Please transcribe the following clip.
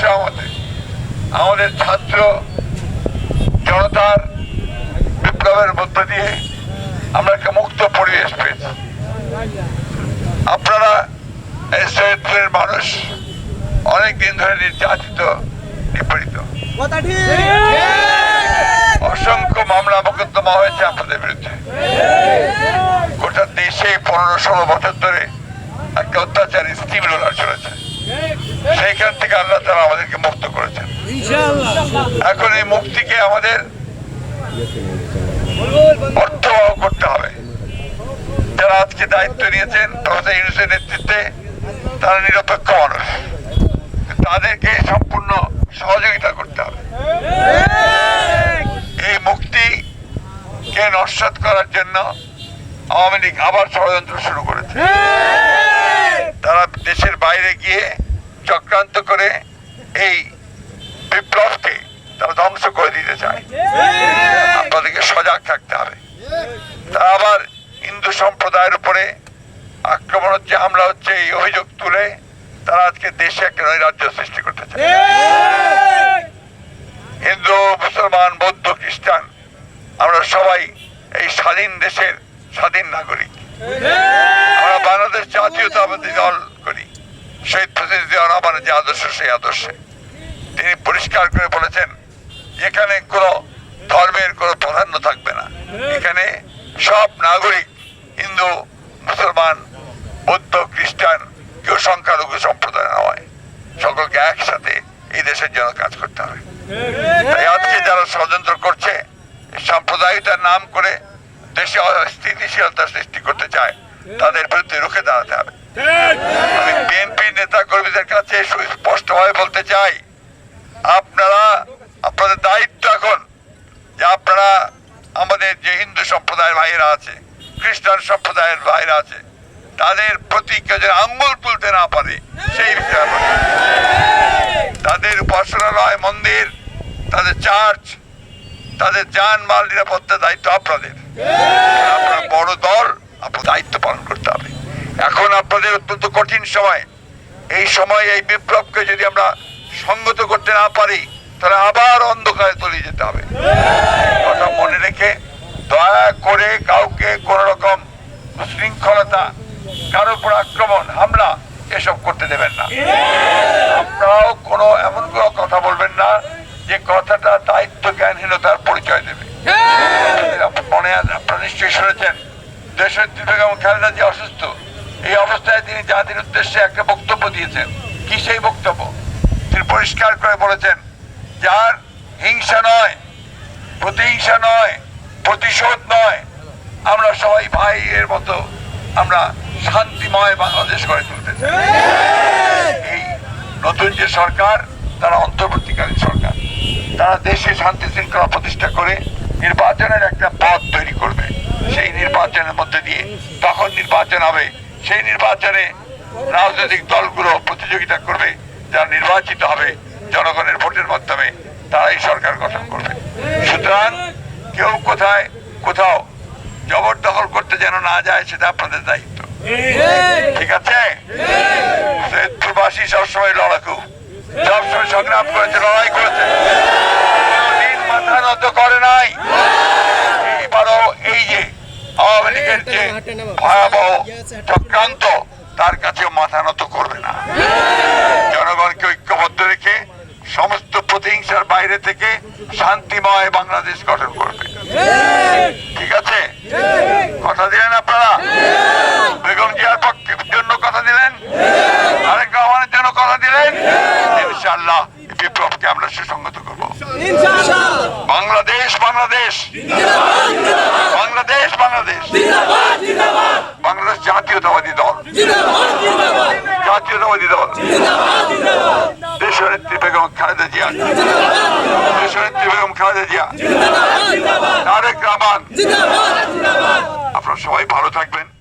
সহমতে আমাদের। আমাদের ছাত্র জনতার বিপ্লবের মধ্য দিয়ে আমরা একটা মুক্ত পরিবেশ পেয়েছি। আপনারা এই সৈয়দপুরের মানুষ অনেক দিন ধরে নির্যাতিত, নিপীড়িত। অসংখ্য মামলা মোকদ্দমা হয়েছে আপনাদের বিরুদ্ধে। গোটা দেশে পনেরো ষোলো বছর ধরে একটা অত্যাচার স্টিম রোলার চলেছে। সেইখান থেকে আল্লাহ তারা আমাদেরকে মুক্ত করেছেন। এখন এই মুক্তিকে আমাদের অর্থবহ করতে হবে। যারা আজকে দায়িত্ব নিয়েছেন প্রফেসর ইউনুসের নেতৃত্বে তারা নিরপেক্ষ মানুষ। তাদেরকে সম্পূর্ণ সহযোগিতা করতে হবে। এই মুক্তিকে নস্বাত করার জন্য আওয়ামী লীগ আবার ষড়যন্ত্র শুরু করেছে। তারা দেশের বাইরে গিয়ে চক্রান্ত করে এই বিপ্লবকে তারা ধ্বংস করে দিতে চায়। আপনাদেরকে সজাগ থাকতে হবে। তারা আবার হিন্দু সম্প্রদায়ের উপরে আক্রমণ হচ্ছে, হামলা হচ্ছে, এই অভিযোগ তুলে তারা আজকে দেশে একটা নৈরাজ্য সৃষ্টি করতে চায়। হিন্দু, মুসলমান, বৌদ্ধ, খ্রিস্টান, আমরা সবাই এই স্বাধীন দেশের স্বাধীন নাগরিক। আমরা বাংলাদেশ জাতীয়তাবাদী দল শহীদ জিয়া রহমানের যে আদর্শ, সেই আদর্শে। তিনি পরিষ্কার করে বলেছেন, এখানে কোনো ধর্মের কোনো প্রাধান্য থাকবে না। এখানে সব নাগরিক, হিন্দু, মুসলমান, বৌদ্ধ, খ্রিস্টান, কেউ সংখ্যালঘু সম্প্রদায় নয়। সকলকে একসাথে এই দেশের জন্য কাজ করতে হবে। তাই আজকে যারা ষড়যন্ত্র করছে সাম্প্রদায়িকতার নাম করে দেশে স্থিতিশীলতা সৃষ্টি করতে চায়, তাদের বিরুদ্ধে রুখে দাঁড়াতে হবে। বিএনপি নেতা কর্মীদের কাছে সুস্পষ্টভাবে বলতে চাই, আপনারা, আপনাদের দায়িত্ব এখন যে আপনারা আমাদের যে হিন্দু সম্প্রদায়ের ভাইয়েরা আছে, খ্রিস্টান সম্প্রদায়ের ভাইয়েরা আছে, তাদের প্রতি কেউ যেন আঙ্গুল তুলতে না পারে, সেই তাদের উপাসনালয়, মন্দির, তাদের চার্চ, তাদের যান মাল নিরাপত্তার দায়িত্ব আপনাদের। আপনার বড় দল আপনার দায়িত্ব পালন করতে হবে। এখন আপনাদের অত্যন্ত কঠিন সময়। এই সময় এই বিপ্লবকে যদি আমরা সঙ্গত করতে না পারি তাহলে আবার অন্ধকারে তলিয়ে যেতে হবে। কথা মনে রেখে দয়া করে কাউকে কোন রকম শৃঙ্খলতা কারোর উপর আক্রমণ হামলা এসব করতে দেবেন না। আপনারাও কোনো এমন কোনো কথা বলবেন না যে কথাটা দায়িত্ব জ্ঞানহীনতার পরিচয় দেবে। আপনার মনে আপনারা নিশ্চয়ই শুনেছেন দেশের বেগম খালেদা যে অসুস্থ এই অবস্থায় তিনি জাতির উদ্দেশ্যে একটা বক্তব্য দিয়েছেন। কি সেই বক্তব্য? তিনি পরিষ্কার করে বলেছেন, যার হিংসা নয়, প্রতিহিংসা নয়, প্রতিশোধ নয়, আমরা সবাই ভাইয়ের মতো আমরা শান্তিময় বাংলাদেশ গড়ে তুলতে চাই। এই নতুন যে সরকার, তারা অন্তর্বর্তীকালীন সরকার। তারা দেশে শান্তি শৃঙ্খলা প্রতিষ্ঠা করে নির্বাচনের একটা পথ তৈরি করবে। সেই নির্বাচনের মধ্যে দিয়ে তখন নির্বাচন হবে সেই নির্বাচনে রাজনৈতিক দলগুলো প্রতিযোগিতা করবে, যারা নির্বাচিত হবে জনগণের ভোটের মাধ্যমে, তারাই সরকার গঠন করবে। সুতরাং কেউ কোথায়, কোথাও জবরদখল করতে যেন না যায়, সেটা আপনাদের দায়িত্ব। ঠিক আছে? সবসময় লড়াকু। সবসময় সংগ্রাম করেছে, লড়াই করেছে। মাথা নত করে নাই। আওয়ামী লীগের যে ভয়াবহ চক্রান্ত তার কাছে মাথা নত করবে না। জনগণকে ঐক্যবদ্ধ রেখে সমস্ত প্রতিহিংসার বাইরে থেকে শান্তিময় বাংলাদেশ গঠন করবে। ঠিক আছে? কথা দিলেন আপনারা? বেগম জিয়ার পক্ষে জন্য কথা দিলেন? আরেক রহমানের জন্য কথা দিলেন? ইনশাআল্লাহ এই বিপ্লবকে আমরা সুসংগত করব। বাংলাদেশ বাংলাদেশ। বাংলাদেশ বাংলাদেশ। বাংলাদেশ জাতীয়তাবাদী দল। জাতীয়তাবাদী দল। দেশনেত্রী বেগম খালেদা জিয়া। দেশনেত্রী বেগম খালেদা জিয়া। তারেক রহমান। আপনারা সবাই ভালো থাকবেন।